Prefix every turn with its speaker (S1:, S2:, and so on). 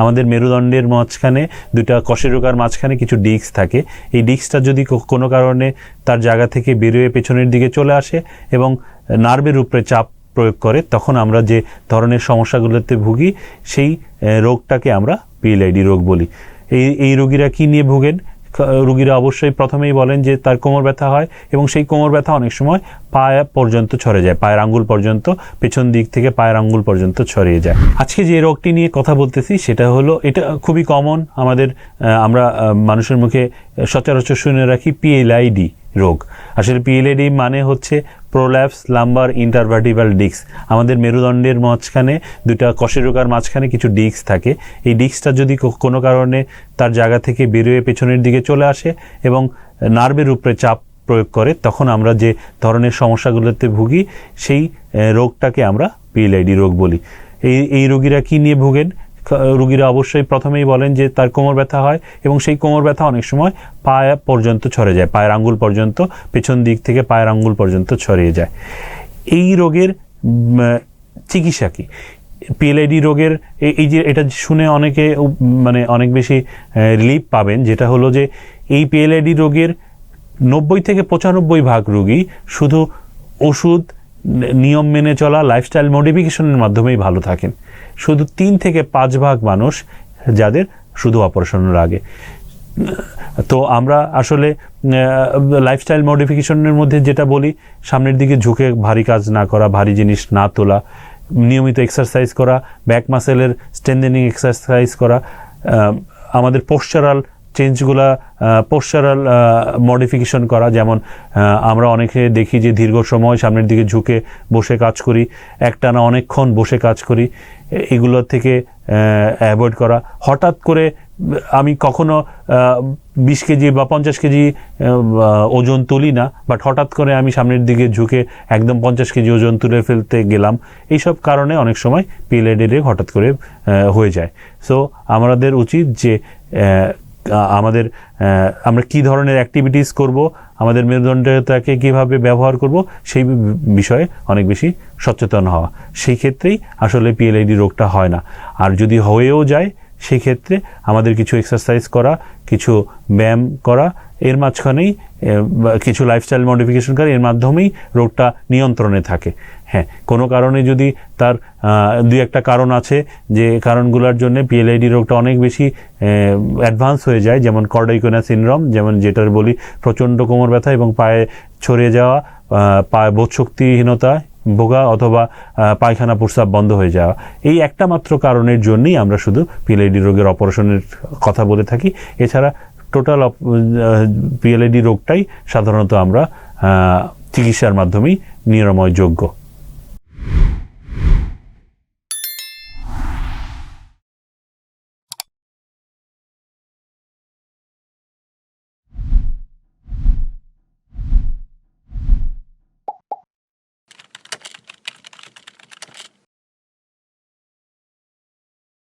S1: আমাদের মেরুদণ্ডের মাঝখানে দুটা কষেরোকার মাঝখানে কিছু ডিস্ক থাকে। এই ডিস্কটা যদি কোনো কারণে তার জায়গা থেকে বেরিয়ে পেছনের দিকে চলে আসে এবং নার্ভের উপরে চাপ প্রয়োগ করে, তখন আমরা যে ধরনের সমস্যাগুলোতে ভুগি, সেই রোগটাকে আমরা পিএলআইডি রোগ বলি। এই এই রোগীরা কী নিয়ে ভোগেন? রোগীরা অবশ্যই প্রথমেই বলেন যে তার কোমর ব্যথা হয় এবং সেই কোমর ব্যথা অনেক সময় পায়ে পর্যন্ত ছড়ে যায়, পায়ের আঙ্গুল পর্যন্ত, পেছন দিক থেকে পায়ের আঙ্গুল পর্যন্ত ছড়িয়ে যায়। আজকে যে রোগটি নিয়ে কথা বলতেছি সেটা হলো, এটা খুবই কমন আমাদের আমরা মানুষের মুখে সচরাচর শুনে রাখি পিএলআইডি রোগ। আসলে পিএলআইডি মানে হচ্ছে প্রোল্যাপস লাম্বার ইন্টারভার্টিভাল ডিস্ক আমাদের মেরুদণ্ডের মাঝখানে দুটা কশেরোগার মাঝখানে কিছু ডিস্ক থাকে। এই ডিস্কটা যদি কোনো কারণে তার জায়গা থেকে বেরিয়ে, পেছনের দিকে চলে আসে এবং নার্ভের উপরে চাপ প্রয়োগ করে, তখন আমরা যে ধরনের সমস্যাগুলোতে ভুগি, সেই রোগটাকে আমরা পিএলআইডি রোগ বলি। এই এই রোগীরা কী নিয়ে ভোগেন? রোগীরা অবশ্যই প্রথমেই বলেন যে তার কোমর ব্যথা হয় এবং সেই কোমর ব্যথা অনেক সময় পায়ে পর্যন্ত ছড়ে যায়, পায়ের আঙ্গুল পর্যন্ত, পেছন দিক থেকে পায়ের আঙ্গুল পর্যন্ত ছড়িয়ে যায়। এই রোগের চিকিৎসা কি? পিএলআইডি রোগের এই- যে এটা শুনে অনেকে মানে অনেক বেশি রিলিফ পাবেন, যেটা হলো যে এই পিএলআইডি রোগের নব্বই থেকে পঁচানব্বই ভাগ রুগী শুধু ওষুধ নিয়ম মেনে চলা লাইফস্টাইল মডিফিকেশনের মাধ্যমেই ভালো থাকেন। শুধু তিন থেকে পাঁচ ভাগ মানুষ যাদের শুধু অপারেশনের আগে। তো আমরা আসলে লাইফস্টাইল মডিফিকেশনের মধ্যে যেটা বলি, সামনের দিকে ঝুঁকে ভারী কাজ না করা, ভারী জিনিস না তোলা, নিয়মিত এক্সারসাইজ করা ব্যাক মাসেলের স্ট্রেন্থেনিং এক্সারসাইজ করা আমাদের পোস্টারাল চেঞ্জগুলা পোস্টারাল মডিফিকেশন করা। যেমন আমরা অনেকে দেখি যে দীর্ঘ সময় সামনের দিকে ঝুঁকে বসে কাজ করি, একটানা অনেকক্ষণ বসে কাজ করি এগুলো থেকে অ্যাভয়েড করা। হঠাৎ করে, আমি কখনো বিশ কেজি বা পঞ্চাশ কেজি ওজন তুলি না বাট হঠাৎ করে আমি সামনের দিকে ঝুঁকে একদম পঞ্চাশ কেজি ওজন তুলে ফেলতে গেলাম, এইসব কারণে অনেক সময় পিএলএডি হঠাৎ করে হয়ে যায়। সো আমাদের উচিত যে আমাদের আমরা কি ধরনের অ্যাক্টিভিটিস করব, আমাদের মেরুদণ্ডটাকে কীভাবে ব্যবহার করব, সেই বিষয়ে অনেক বেশি সচেতন হওয়া। সেই ক্ষেত্রেই আসলে পিএলআইডি রোগটা হয় না। আর যদি হয়েও যায়, সেই ক্ষেত্রে আমাদের কিছু এক্সারসাইজ করা, কিছু ব্যায়াম করা এর মাঝখানেই কিছু লাইফস্টাইল মডিফিকেশন করে, এর মাধ্যমেই রোগটা নিয়ন্ত্রণে থাকে। হ্যাঁ কোনো কারণে যদি তার দুই একটা কারণ আছে, যে কারণগুলোর জন্য পিএলআইডি রোগটা অনেক বেশি অ্যাডভান্স হয়ে যায়, যেমন কর্ডাইকোনা সিনড্রোম যেমন যেটার বলি প্রচণ্ড কোমর ব্যথা এবং পায়ে ছড়িয়ে যাওয়া পায়ে বোধশক্তিহীনতা, ভোগা অথবা পায়খানা প্রস্রাব বন্ধ হয়ে যাওয়া। এই একটা মাত্র কারণের জন্যই আমরা শুধু পিএলআইডি রোগের অপারেশনের কথা বলে থাকি। এছাড়া টোটাল পিএলএডি রোগটাই সাধারণত আমরা চিকিৎসার মাধ্যমেই নিরাময় যোগ্য